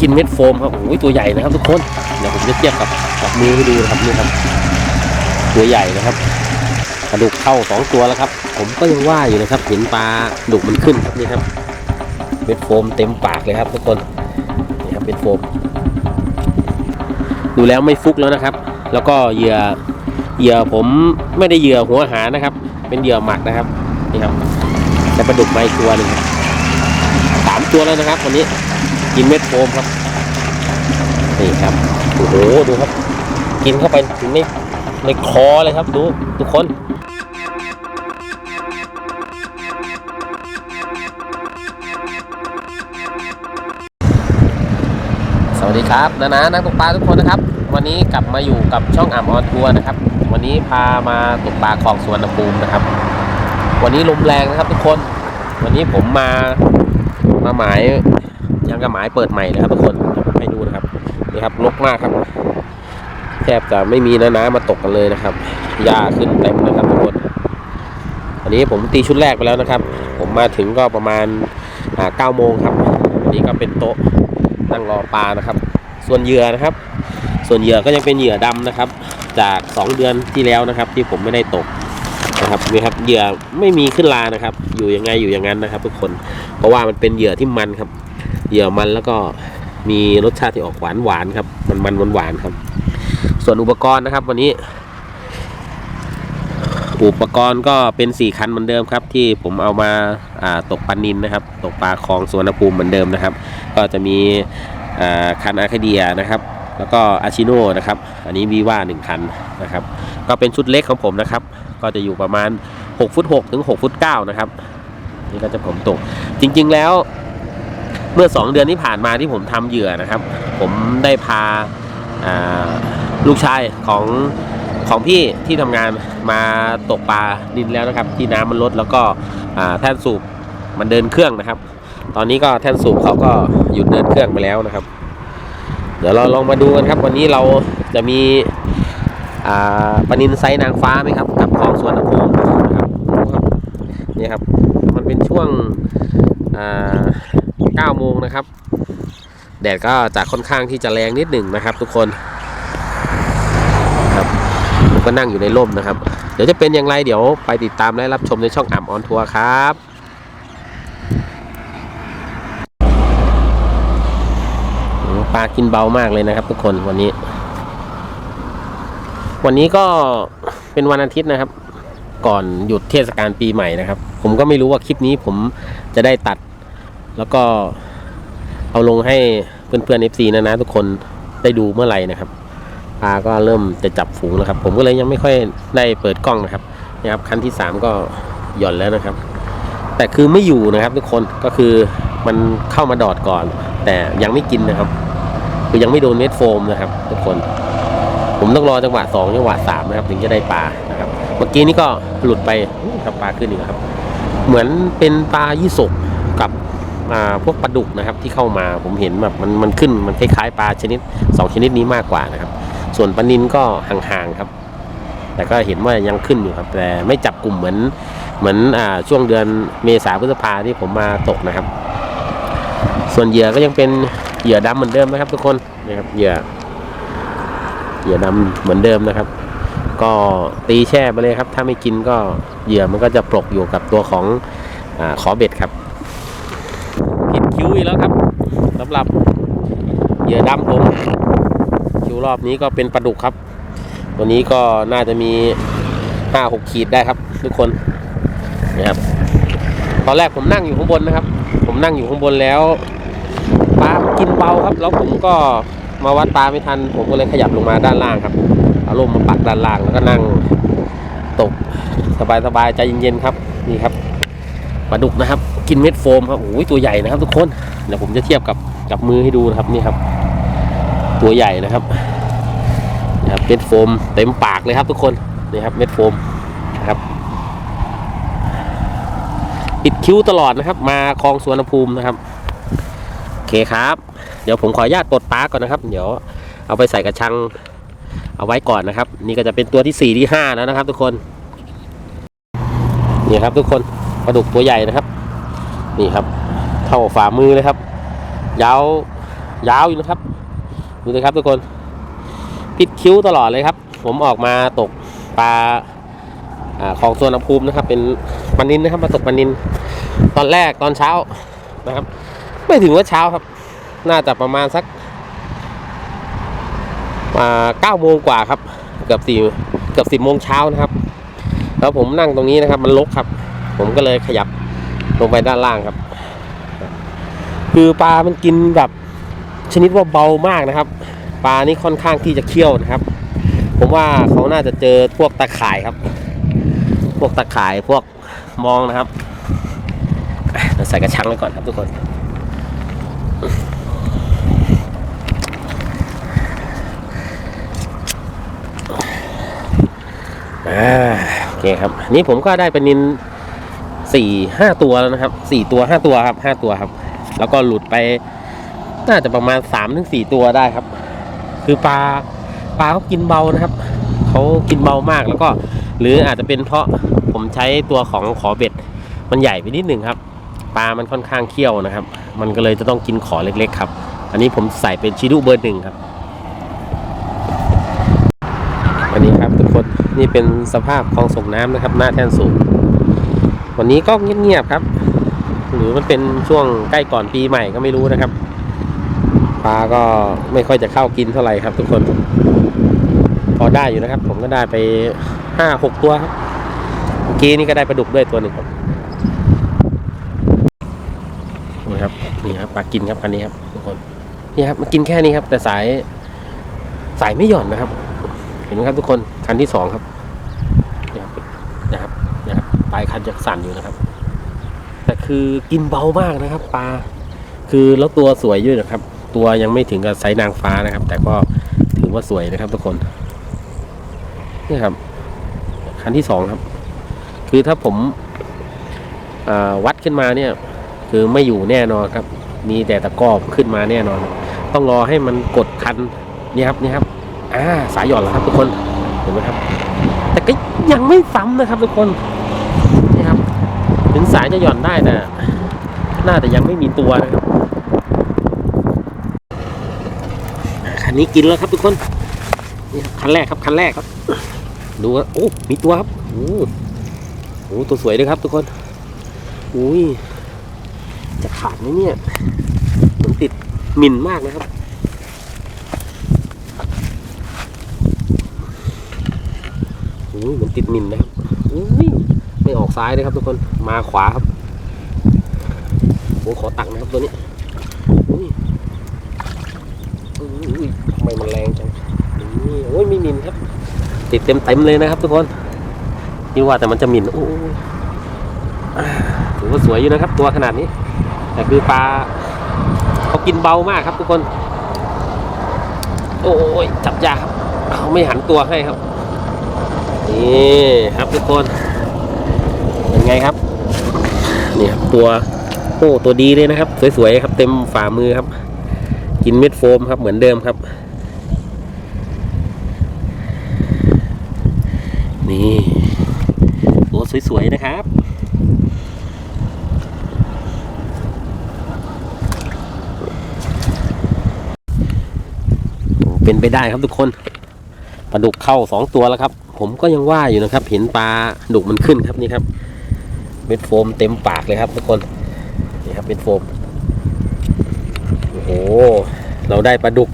กินเม็ดโฟมครับโอ้ยตัวใหญ่นะครับทุกคนเดี๋ยวผมจะเทียบกับกับมือให้ดูนะครับนี่ครับตัวใหญ่นะครับปลาดุกเข้าสองตัวแล้วครับ ผมก็ยังว่าอยู่นะครับเห็นปลาดุกมันขึ้นครับนี่ครับเม็ดโฟมเต็มปากเลยครับ ทุกคนนี่ครับเม็ดโฟม ดูแล้วไม่ฟุกแล้วนะครับ แล้วก็เหยื่อเหยื่อผมไม่ได้เหยื่อหัวหานะครับ เป็นเหยื่อหมักนะครับนี่ครับแต่ปลาดุกไมาอีกตัวหนึ่งครับสามตัวแล้วนะครับวันนี้กินเม็ดโฟมครับ นี่ครับโอ้โหดูครับ กินเข้าไปถึงในในคอเลยครับ ดูทุกคนสวัสดีครับนานานักตกปลาทุกคนนะครับ วันนี้กลับมาอยู่กับช่องอ่ำออนทัวร์นะครับ วันนี้พามาตกปลาคลองสวนภูมินะครับ วันนี้ลมแรงนะครับทุกคน วันนี้ผมมามาหมายยังกับหมายเปิดใหม่เลยครับทุกคนให้ดูนะครับ นี่ครับลกมากครับ แทบจะไม่มีนานามาตกกันเลยนะครับหญ้าขึ้นเต็มนะครับทุกคนอันนี้ผมตีชุดแรกไปแล้วนะครับ ผมมาถึงก็ประมาณเก้าโมงครับอันนี้ก็เป็นโต๊ะนั่งรอปลานะครับ ส่วนเหยื่อนะครับ ส่วนเหยื่อก็ยังเป็นเหยื่อดำนะครับ จาก 2 เดือนที่แล้วนะครับ ที่ผมไม่ได้ตกนะครับนี่ครับเหยื่อไม่มีขึ้นลานะครับ อยู่ยังไงอยู่อย่างนั้นนะครับ ทุกคนเพราะว่ามันเป็นเหยื่อที่มันครับเหยื่อมันแล้วก็ มีรสชาติที่ออกหวานหวานครับ มันมันหวานหวานครับ ส่วนอุปกรณ์นะครับ วันนี้ อุปกรณ์ก็เป็น4คันเหมือนเดิมครับ ที่ผมเอามาาตกปลานินนะครับ ตกปลาคลองสวนภูมิเหมือนเดิมนะครับ ก็จะมีคันอาคาเดียนะครับ แล้วก็อาชิโน่นะครับ อันนี้วีว่าหนึ่งคันนะครับ ก็เป็นชุดเล็กของผมนะครับ ก็จะอยู่ประมาณ6ฟุต6ถึง6ฟุต9นะครับนี่ก็จะผมตกจริง ๆ แล้ว มื่อ 2 เดือนที่ผ่านมาที่ผมทำเหยื่อนะครับ ผมได้พาาลูกชายของของพี่ที่ทำงานมาตกปลาดินแล้วนะครับ ที่น้ำมันลดแล้วก็แท่นสูบมันเดินเครื่องนะครับ ตอนนี้ก็แท่นสูบเขาก็หยุดเดินเครื่องไปแล้วนะครับ เดี๋ยวเราลองมาดูกันครับ วันนี้เราจะมีปลานินไซนางฟ้าไหมครับกับคลองสวนภูมินะครับนี่ครับ มันเป็นช่วง 9โมงนะครับ แดดก็จะค่อนข้างที่จะแรงนิดหนึ่งนะครับ ทุกคนครับผมก็นั่งอยู่ในร่มนะครับ เดี๋ยวจะเป็นอย่างไรเดี๋ยวไปติดตามและรับชมในช่องอ่ำออนทัวร์ครับปลากินเบามากเลยนะครับ ทุกคนวันนี้ วันนี้ก็เป็นวันอาทิตย์นะครับ ก่อนหยุดเทศกาลปีใหม่นะครับ ผมก็ไม่รู้ว่าคลิปนี้ผมจะได้ตัด แล้วก็เอาลงให้เพื่อนๆ FC นะนะทุกคนได้ดูเมื่อไหร่นะครับปลาก็เริ่มจะจับฝูงแล้วครับ ผมก็เลยยังไม่ค่อยได้เปิดกล้องนะครับนะครับคันที่สามก็หย่อนแล้วนะครับ แต่คือไม่อยู่นะครับทุกคนก็คือมันเข้ามาดอดก่อน แต่ยังไม่กินนะครับ คือยังไม่โดนเม็ดโฟมนะครับ ทุกคน ผมต้องรอจังหวะสองจังหวะสามนะครับถึงจะได้ปลานะครับเมื่อกี้นี้ก็หลุดไปครับปลาขึ้นอีกครับ เหมือนเป็นปลายี่สกกับ พวกปลาดุกนะครับที่เข้ามาผมเห็นแบบมันมันขึ้นมันคล้ายๆปลาชนิดสองชนิดนี้มากกว่านะครับ ส่วนปลานินก็ห่างๆครับ แต่ก็เห็นว่ายังขึ้นอยู่ครับ แต่ไม่จับกลุ่มเหมือนเหมือนอช่วงเดือนเมษาพฤษภาที่ผมมาตกนะครับ ส่วนเหยื่อก็ยังเป็นเหยื่อดำเหมือนเดิมนะครับ ทุกคนนะครับเหยื่อเหยื่อดำเหมือนเดิมนะครับ ก็ตีแช่ไปเลยครับ ถ้าไม่กินก็เหยื่อมันก็จะปลกอยู่กับตัวของอขอเบ็ดครับ อีกแล้วครับสำหรับเหยื่อดำผมคิวรอบนี้ก็เป็นปลาดุกครับ ตัวนี้ก็น่าจะมีห้าหกขีดได้ครับ ทุกคนนะครับ ตอนแรกผมนั่งอยู่ข้างบนนะครับ ผมนั่งอยู่ข้างบนแล้วปลากินเบาครับ แล้วผมก็มาวัดปลาไม่ทัน ผมก็เลยขยับลงมาด้านล่างครับอาลมมาปักด้านล่างแล้วก็นั่งตกสบายๆใจเย็นๆครับนี่ครับปลาดุกนะครับ กินเม็ดโฟมครับโอ้ยตัวใหญ่นะครับทุกคน เดี๋ยวผมจะเทียบกับกับมือให้ดูนะครับนี่ครับ ตัวใหญ่นะครับนะครับเม็ดโฟมเต็มปากเลยครับทุกคนนี่ครับเม็ดโฟมนะครับปิดคิ้วตลอดนะครับ มาคลองสวนภูมินะครับโอเคครับ เดี๋ยวผมขออนุญาตปลดปลาก่อนนะครับ เดี๋ยวเอาไปใส่กระชังเอาไว้ก่อนนะครับ นี่ก็จะเป็นตัวที่สี่ที่ห้าแล้วนะครับ ทุกคนนี่ครับทุกคนปลาดุกตัวใหญ่นะครับ นี่ครับ เท่าฝ่ามือเลยครับ ยาวยาวอยู่นะครับดูเลยครับทุกคนปิดคิ้วตลอดเลยครับ ผมออกมาตกปลาอของสวนอภูมินะครับ เป็นปลานินนะครับ มาตกปลานิน ตอนแรกตอนเช้านะครับ ไม่ถึงว่าเช้าครับ น่าจะประมาณสักเก้าโมงกว่าครับ เกือบสี่เกือบสิบโมงเช้านะครับ แล้วผมนั่งตรงนี้นะครับ มันลกครับ ผมก็เลยขยับ ลงไปด้านล่างครับ คือปลามันกินแบบชนิดว่าเบามากนะครับ ปลานี่ค่อนข้างที่จะเคี้ยวนะครับ ผมว่าเขาน่าจะเจอพวกตะข่ายครับ พวกตะข่ายพวกมองนะครับเราใส่กระชังไว้ก่อนครับทุกคนโอเคครับ นี่ผมก็ได้เป็นนิน สี่ห้าตัวแล้วนะครับสี่ตัวห้าตัวครับห้าตัวครับ แล้วก็หลุดไปน่าจะประมาณสามถึงสี่ตัวได้ครับ คือปลาปลาเขากินเบานะครับเขากินเบามากแล้วก็ หรืออาจจะเป็นเพราะผมใช้ตัวของขอเบ็ด มันใหญ่ไปนิดหนึ่งครับปลามันค่อนข้างเคี้ยวนะครับ มันก็เลยจะต้องกินขอเล็กๆครับ อันนี้ผมใส่เป็นชิดุเบอร์หนึ่งครับวันนี้ครับทุกคนนี่เป็นสภาพคลองส่งน้ำนะครับ หน้าแท่นสูง วันนี้ก็เงียบๆครับ หรือมันเป็นช่วงใกล้ก่อนปีใหม่ก็ไม่รู้นะครับปลาก็ไม่ค่อยจะเข้ากินเท่าไหร่ครับ ทุกคน พอได้อยู่นะครับ ผมก็ได้ไปห้าหกตัวครับเมื่อกี้นี่ก็ได้ปลาดุกด้วยตัวหนึ่งครับนี่ครับนี่ครับปลากินครับคันนี้ครับทุกคนนี่ครับมากินแค่นี้ครับ แต่สายสายไม่หย่อนนะครับ เห็นไหมครับทุกคนคันที่สองครับนี่ครับนะครับ ปลายคันจะสั่นอยู่นะครับ แต่คือกินเบามากนะครับ ปลา คือแล้วตัวสวยด้วยนะครับ ตัวยังไม่ถึงกับไซนางฟ้านะครับ แต่ก็ถือว่าสวยนะครับทุกคนนี่ครับ คันที่สองครับ คือถ้าผมวัดขึ้นมาเนี่ย คือไม่อยู่แน่นอนครับ มีแต่ตะกร้อขึ้นมาแน่นอน ต้องรอให้มันกดคันนี่ครับนี่ครับอ่าสายหย่อนแล้วครับทุกคนเห็นไหมครับ แต่ก็ยังไม่ซ้ำนะครับทุกคน นี่ครับ ถึงสายจะหย่อนได้แต่น่าจะยังไม่มีตัวนะครับคันนี้กินแล้วครับทุกคนนี่ครับคันแรกครับคันแรกครับ ดูว่าโอ้ มีตัวครับโอ้โหตัวสวยเลยครับทุกคนอุ้ยจะขาดไหมเนี่ยมันติดหมินมากนะครับโอ้ยมันติดมินนะครับอุ้ย ไม่ออกซ้ายเลยครับทุกคนมาขวาครับผมขอตักนะครับตัวนี้อุ้ยอุ้ยทำไมมันแรงจังนี่โอ้ยไม่มินครับ ติดเต็มเต็มเลยนะครับทุกคนนี่ว่าแต่มันจะมินโอ้ถือว่าสวยอยู่นะครับ ตัวขนาดนี้ แต่คือปลาเขากินเบามากครับทุกคน โอ้ยจับยากครับเขาไม่หันตัวให้ครับ นี่ครับทุกคน ไงครับนี่ครับตัวโอ้ตัวดีเลยนะครับ สวยๆครับ เต็มฝ่ามือครับ กินเม็ดโฟมครับเหมือนเดิมครับ นี่ตัวสวยๆนะครับเป็นไปได้ครับทุกคนปลาดุกเข้าสองตัวแล้วครับ ผมก็ยังว่าอยู่นะครับ เห็นปลาดุกมันขึ้นครับนี่ครับ เม็ดโฟมเต็มปากเลยครับทุกคนนี่ครับเม็ดโฟมโอ้โหเราได้ปลาดุก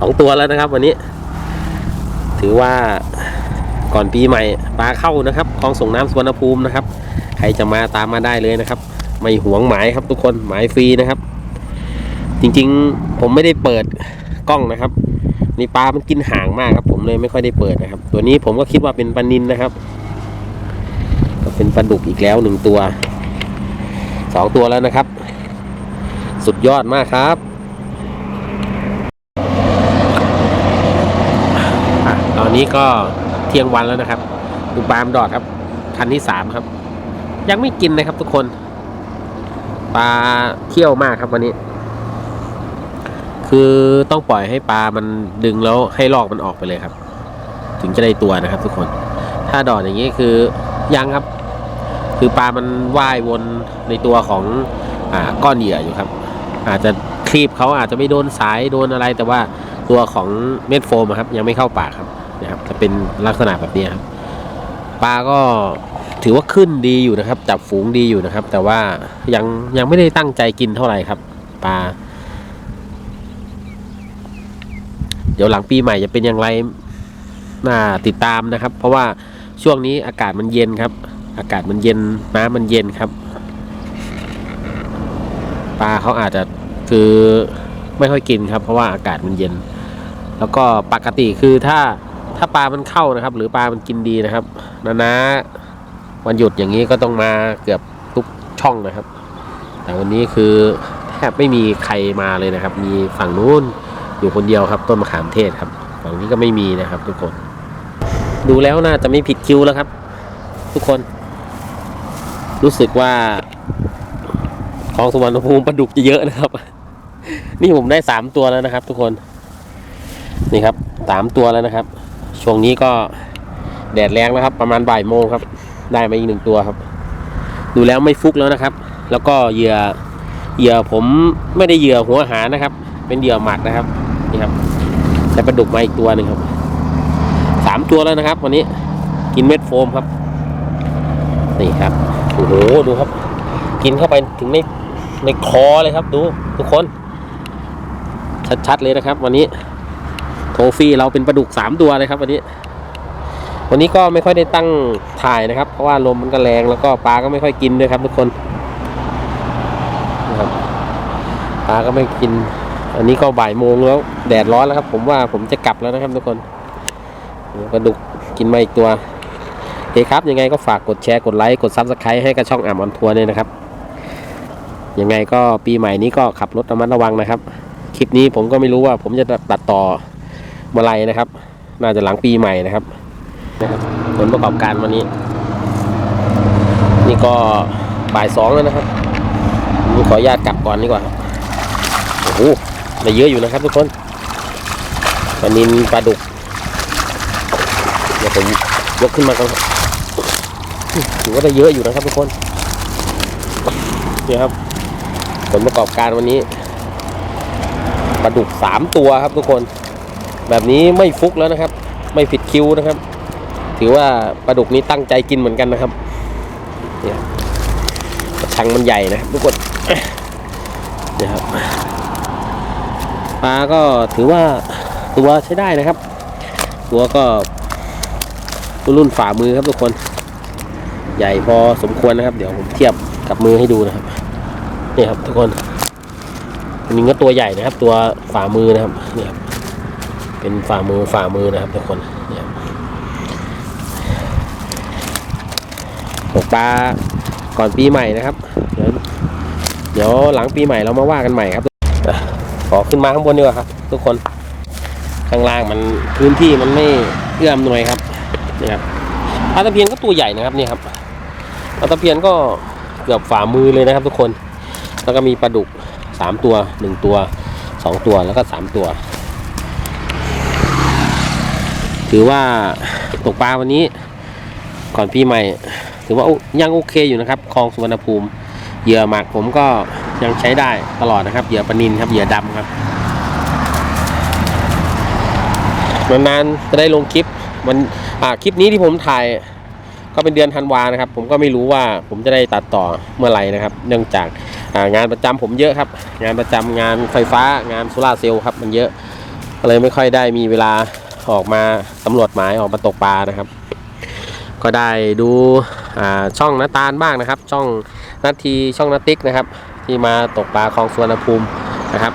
สองตัวแล้วนะครับ วันนี้ ถือว่าก่อนปีใหม่ปลาเข้านะครับคลองส่งน้ำสวนภูมินะครับ ใครจะมาตามมาได้เลยนะครับ ไม่หวงหมายครับทุกคนหมายฟรีนะครับ จริงๆผมไม่ได้เปิดกล้องนะครับนี่ปลามันกินห่างมากครับ ผมเลยไม่ค่อยได้เปิดนะครับ ตัวนี้ผมก็คิดว่าเป็นปลานินนะครับ เป็นปลาดุกอีกแล้วหนึ่งตัวสองตัวแล้วนะครับ สุดยอดมากครับอตอนนี้ก็เที่ยงวันแล้วนะครับดูปลามดอดครับ คันที่สามครับ ยังไม่กินนะครับทุกคน ปลาเที่ยวมากครับวันนี้ คือต้องปล่อยให้ปลามันดึงแล้วให้ลอกมันออกไปเลยครับ ถึงจะได้ตัวนะครับ ทุกคน ถ้าดอดอย่างนี้คือยังครับ คือปลามันว่ายวนในตัวของอ่าก้อนเหยื่ออยู่ครับ อาจจะครีบเขาอาจจะไม่โดนสายโดนอะไร แต่ว่าตัวของเม็ดโฟมครับ ยังไม่เข้าปากครับนะครับ จะเป็นลักษณะแบบนี้ครับปลาก็ถือว่าขึ้นดีอยู่นะครับ จับฝูงดีอยู่นะครับ แต่ว่ายังยังไม่ได้ตั้งใจกินเท่าไหร่ครับปลาเดี๋ยวหลังปีใหม่จะเป็นอย่างไรน่าติดตามนะครับ เพราะว่าช่วงนี้อากาศมันเย็นครับ อากาศมันเย็นน้ำมันเย็นครับ ปลาเขาอาจจะคือไม่ค่อยกินครับ เพราะว่าอากาศมันเย็น แล้วก็ปกติคือถ้าถ้าปลามันเข้านะครับ หรือปลามันกินดีนะครับนานาวันหยุดอย่างนี้ก็ต้องมาเกือบทุกช่องนะครับ แต่วันนี้คือแทบไม่มีใครมาเลยนะครับ มีฝั่งนู้นอยู่คนเดียวครับ ต้นมะขามเทศครับ ฝั่งนี้ก็ไม่มีนะครับ ทุกคน ดูแล้วน่าจะไม่ผิดคิวแล้วครับ ทุกคน รู้สึกว่าของสุวรรณภูมิปลาดุกจะเยอะนะครับ นี่ผมได้สามตัวแล้วนะครับ ทุกคน นี่ครับสามตัวแล้วนะครับ ช่วงนี้ก็แดดแรงนะครับ ประมาณบ่ายโมงครับ ได้มาอีกหนึ่งตัวครับ ดูแล้วไม่ฟุกแล้วนะครับ แล้วก็เหยื่อเหยื่อผมไม่ได้เหยื่อหัวหานะครับ เป็นเหยื่อหมักนะครับ นี่ครับได้ปลาดุกมาอีกตัวหนึ่งครับสามตัวแล้วนะครับ วันนี้กินเม็ดโฟมครับ นี่ครับ โอ้โหดูครับ กินเข้าไปถึงในในคอเลยครับ ดูทุกคน ชัดๆเลยนะครับ วันนี้โทฟี่เราเป็นปลาดุกสามตัวเลยครับ วันนี้ วันนี้ก็ไม่ค่อยได้ตั้งถ่ายนะครับ เพราะว่าลมมันก็แรงแล้วก็ปลาก็ไม่ค่อยกินด้วยครับ ทุกคนนะครับปลาก็ไม่กิน อันนี้ก็บ่ายโมงแล้ว แดดร้อนแล้วครับ ผมว่าผมจะกลับแล้วนะครับ ทุกคนปลาดุกกินมาอีกตัว เคครับ ยังไงก็ฝากกดแชร์กดไลค์กดซับสไครต์ให้กับช่องอ่ำออนทัวร์เนี่ยนะครับ ยังไงก็ปีใหม่นี้ก็ขับรถระมัดระวังนะครับ คลิปนี้ผมก็ไม่รู้ว่าผมจะตัดต่อเมื่อไรนะครับ น่าจะหลังปีใหม่นะครับนะครับผลประกอบการวันนี้ นี่ก็บ่ายสองแล้วนะครับผมขออนุญาตกลับก่อนดีกว่าโอ้โหได้เยอะอยู่นะครับทุกคนปลานินปลาดุกเดี๋ยวผมยกขึ้นมาก่อน ถือว่าได้เยอะอยู่นะครับทุกคนนี่ครับผลประกอบการวันนี้ปลาดุกสามตัวครับทุกคน แบบนี้ไม่ฟุกแล้วนะครับ ไม่ผิดคิวนะครับ ถือว่าปลาดุกนี้ตั้งใจกินเหมือนกันนะครับเนี่ยชังมันใหญ่นะทุกคนเนี่ยครับปลาก็ถือว่าตัวใช้ได้นะครับ ตัวก็รุ่นฝ่ามือครับทุกคน ใหญ่พอสมควรนะครับ เดี๋ยวผมเทียบกับมือให้ดูนะครับนี่ครับทุกคนอันนี้ก็ตัวใหญ่นะครับ ตัวฝ่ามือนะครับเนี่ยครับเป็นฝ่ามือฝ่ามือนะครับทุกคนเนี่ยครับตกปลาก่อนปีใหม่นะครับ เดี๋ยวเดี๋ยวหลังปีใหม่เรามาว่ากันใหม่ครับขอขึ้นมาข้างบนดีกว่าครับ ทุกคนข้างล่างมันพื้นที่มันไม่เอื้อมหน่วยครับนี่ครับปลาตะเพียนก็ตัวใหญ่นะครับนี่ครับ ปลาตะเพียนก็เกือบฝ่ามือเลยนะครับทุกคน แล้วก็มีปลาดุกสามตัวหนึ่งตัวสองตัวแล้วก็สามตัว ถือว่าตกปลาวันนี้ก่อนปีใหม่ ถือว่ายังโอเคอยู่นะครับคลองสุวรรณภูมิเหยื่อหมักผมก็ยังใช้ได้ตลอดนะครับเหยื่อปลานินครับเหยื่อดำครับนานๆจะได้ลงคลิปมันอ่าคลิปนี้ที่ผมถ่าย ก็เป็นเดือนธันวานะครับ ผมก็ไม่รู้ว่าผมจะได้ตัดต่อเมื่อไหร่นะครับ เนื่องจากางานประจำผมเยอะครับ งานประจำงานไฟฟ้างานโซลาร์เซลล์ครับมันเยอะก็เลยไม่ค่อยได้มีเวลาออกมาสำรวจหมายออกมาตกปลานะครับ ก็ได้ดูช่องนาตาลบ้างนะครับ ช่องนาทีช่องนาติ๊กนะครับ ที่มาตกปลาคลองสุวรรณภูมินะครับ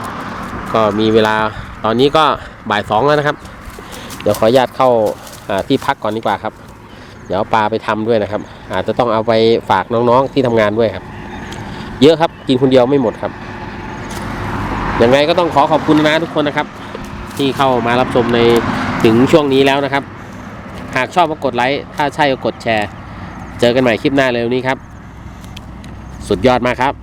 ก็มีเวลาตอนนี้ก็บ่ายสองแล้วนะครับ เดี๋ยวขออนุญาตเข้าาที่พักก่อนดีกว่าครับ เดี๋ยวปลาไปทำด้วยนะครับ อาจจะต้องเอาไปฝากน้องๆที่ทำงานด้วยครับ เยอะครับกินคนเดียวไม่หมดครับยังไงก็ต้องขอขอบคุณนะทุกคนนะครับ ที่เข้ามารับชมในถึงช่วงนี้แล้วนะครับ หากชอบก็กดไลค์ถ้าใช่ก็กดแชร์ เจอกันใหม่คลิปหน้าเร็วนี้ครับ สุดยอดมากครับ